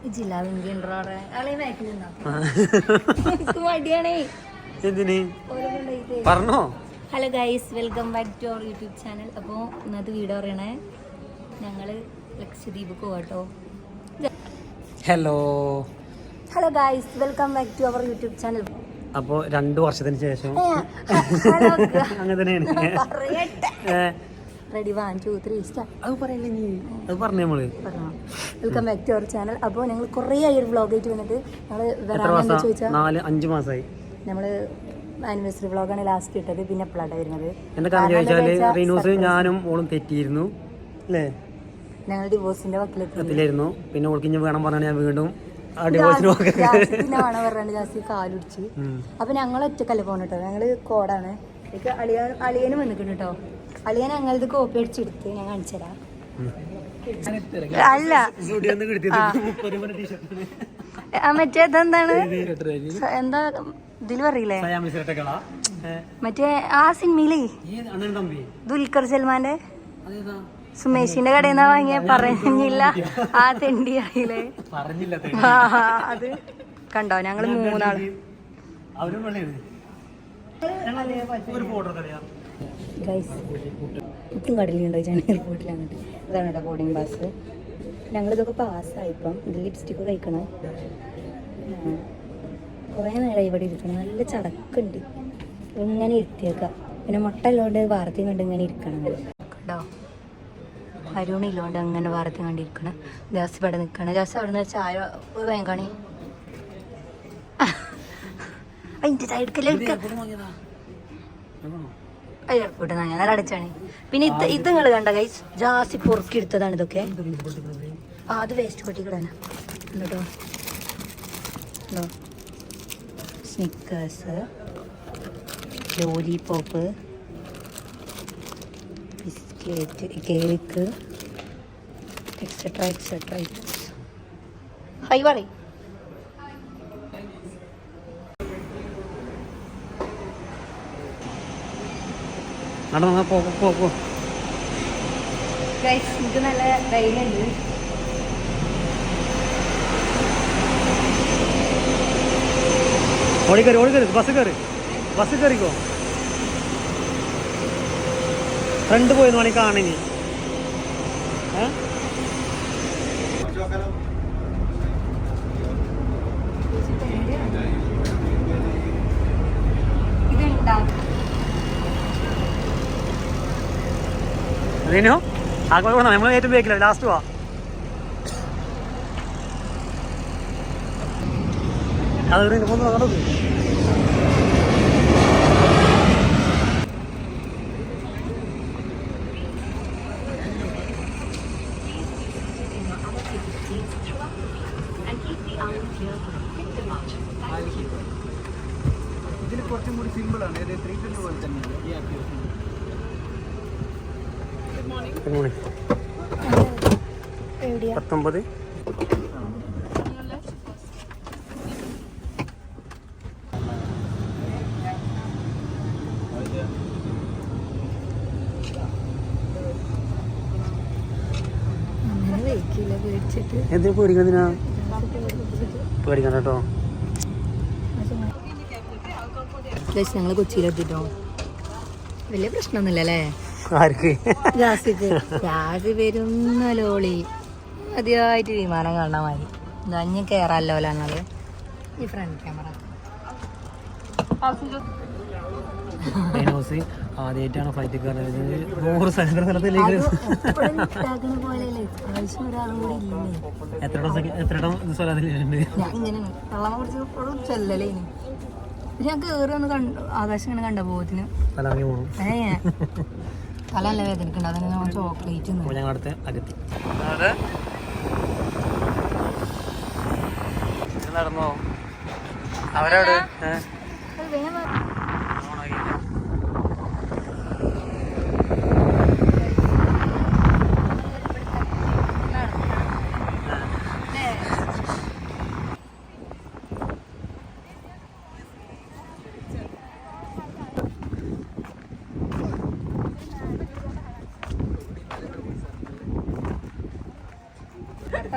എന്തിന്? പറഞ്ഞോ. Hello guys welcome back to our YouTube channel അപ്പോൾ ഇന്നത്തെ വീഡിയോ പറയണേ ഞങ്ങൾ ലക്ഷദ്വീപ് പോകട്ടോ hello hello guys welcome back to our YouTube channel അപ്പോ രണ്ടു വർഷത്തിന് ശേഷം. അങ്ങനെ തന്നെയാണ്. Ready one two three start അത് പറയല്ലേ നീ? അത് പറഞ്ഞു നമ്മൾ welcome back to our channel അപ്പോൾ ഞങ്ങൾ കുറേ ആയി ഒരു വ്ളോഗ് ആയിട്ട് വന്നിട്ട് ഞങ്ങൾ വരാമെന്ന് ചോദിച്ചാൽ നാല് അഞ്ചു മാസമായി നമ്മൾ ആനിവേഴ്സറി വ്ളോഗാണ് ലാസ്റ്റ് ഇട്ടത് പിന്നെ എപ്പോഴാണ് വരുന്നത്. എന്റെ കാര്യം ചോദിച്ചാൽ റീനൂസ് ഞാനും ഓളും തെറ്റിയിരുന്നു അല്ലേ? ഞങ്ങൾ ഡിവോഴ്സിന്റെ വക്കിലെത്തി തെറ്റില്ലായിരുന്നു പിന്നെ ഓൾക്ക് ഇനി വേണം പറഞ്ഞാൽ ഞാൻ വീണ്ടും വേണം ജാസ്തി കാലുടിച്ച്. അപ്പൊ ഞങ്ങൾ ഒറ്റക്കല്ല പോകണം കേട്ടോ ഞങ്ങൾ കോടാണ്. അളിയനും വന്നിട്ടുണ്ട് കേട്ടോ അളിയൻ ഞങ്ങളത് കോപ്പി അടിച്ചെടുത്ത് ഞാൻ കാണിച്ചരാ അല്ല. മറ്റേ ഇതെന്താണ്? എന്താ ഇതിൽ പറയില്ലേ? മറ്റേ ആ സിനിമയിലേ? അണ്ണൻ തമ്പി. ദുൽഖർ സൽമാന്റെ? സുമേഷിന്റെ കടയിൽ നിന്നാ വാങ്ങിയ പറഞ്ഞില്ല. ആ തെണ്ടി ആയില്ലേ പറഞ്ഞില്ല ആ, അത് കണ്ടോ? ഞങ്ങൾ മൂന്നാൾ. അവരും ഒരു ഫോട്ടോ തടയാ ഗൈസ് ഇപ്പം കടലുണ്ടോ ഞാൻ എയർപോർട്ടിലാണ് അതാണ് കേട്ടോ ബോർഡിംഗ് പാസ് ഞങ്ങളിതൊക്കെ പാസ്സായി ഇപ്പം ഇത് ലിപ്സ്റ്റിക്ക് കഴിക്കണം കുറേ നേരം ഇവിടെ ഇരിക്കണം നല്ല ചടക്കുണ്ട് ഇങ്ങനെ ഇരുത്തിയേക്കാം പിന്നെ മുട്ട ഇല്ലോണ്ട് വാർത്തയും കണ്ട് ഇങ്ങനെ ഇരിക്കണം കണ്ടോ അരുണില്ലോണ്ട് അങ്ങനെ വാർത്തയും കണ്ടിരിക്കണം ജാസ് ഇവിടെ നിൽക്കണം ജാസ് അവിടെ നിന്ന് ചായ വേങ്ങണി അതിന്റെ സൈഡിൽ എയർപോർട്ടിൽ നിന്ന് ഞാൻ അടച്ചാണ്. പിന്നെ ഇത് ഇത് നിങ്ങൾ കണ്ട ഗൈസ് ജാസി പൊറുക്കി എടുത്തതാണ് ഇതൊക്കെ. ആ അത് വേസ്റ്റ് പൊട്ടിക്കിടാനാ കേട്ടോ hello Snickers lollipop biscuit cake etcetera etcetera hi പറയും നടന്നാ പോ പോ പോ ഗൈസ് ഇത് നല്ല വെയിലുണ്ട് ഓടിക്കറി ഓടിക്കറി ബസ് കയറി ബസ് കയറിക്കോ? ഫ്രണ്ട് പോയി വേണമെങ്കിൽ കാണിനി ഇതുണ്ടാകും അതിനോ ആ കുഴപ്പമില്ല നമ്മൾ ഏറ്റവും ബേക്കില്ല ലാസ്റ്റ് പോവാ അത് മൂന്ന് നടന്നത് ഇതിൽ കുറച്ചും കൂടി സിമ്പിൾ ആണ്. ഇത് ത്രീ ട്വന്റി പോലെ തന്നെയാണ് ഈ പത്തൊമ്പത് അങ്ങനെ മോർണിംഗ് പത്തൊമ്പത് എന്തിനു പേടിക്കുന്നതിനാ പേടിക്കണ്ട കേട്ടോ. ഞങ്ങൾ ഞങ്ങൾ കൊച്ചിയിലെത്തിട്ടോ. വലിയ പ്രശ്നമൊന്നുമില്ല അല്ലേ ആർക്ക്? ജാസിക്ക്. ജാസി വരുന്ന ലോളി ആദ്യമായിട്ട് വിമാനം കാണാൻ മതി ഇതഞ്ഞ് കയറാമല്ലോ എന്നത് ഈ ഫ്രണ്ട് ക്യാമറ ആദ്യമായിട്ടാണ് ഫ്ലൈറ്റ് കയറുന്നത്? നൂറ് സ്ഥലത്തിന് സ്ഥലത്തിലേക്ക് എത്ര എത്ര ഇടം സ്ഥലത്തിലുണ്ട്? ഞാൻ കയറി ഒന്ന് കണ്ടു ആകാശം ഇങ്ങനെ കണ്ട പോകത്തിന്. സ്ഥലം ഏ. തല നല്ല വേദനിക്കണ്ട. അതിന് ഞാൻ ചോക്ലേറ്റ് ഞങ്ങളടുത്ത് അകത്തി. നടന്നോ? അവരോട്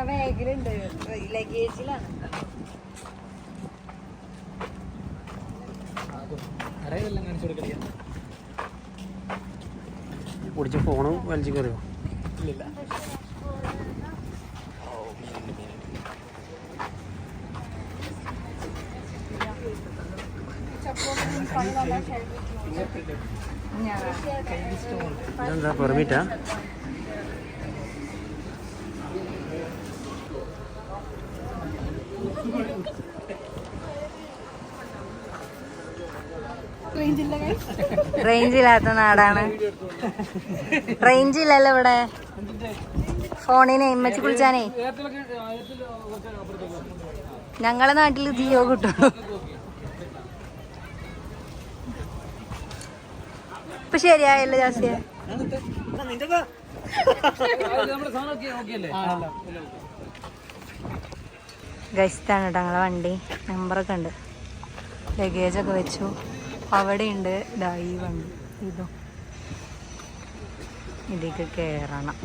ബാഗിലുണ്ട് ലഗേജിലാണ് പിടിച്ച ഫോണും വലിച്ചു കയറിയോ? ഇതെന്താ പെർമിറ്റാ റേഞ്ച് ഇല്ലാത്ത നാടാണ്. റേഞ്ച് ഇല്ലല്ലോ ഇവിടെ. ഫോണിനെ ഇമ്മച്ചി കുളിച്ചാനേ. ഞങ്ങളെ നാട്ടിൽ ജിയോ കിട്ടും ഇപ്പൊ ശരിയായല്ലോ ജാസിയ. ഗസ്റ്റാണ് കേട്ടോ ഞങ്ങളെ വണ്ടി. നമ്പറൊക്കെ ഉണ്ട്. ലഗേജൊക്കെ വെച്ചു. അവിടെ ഉണ്ട് ഈ വണ്ടി. ഇതും. ഇതിലേക്ക് കയറണം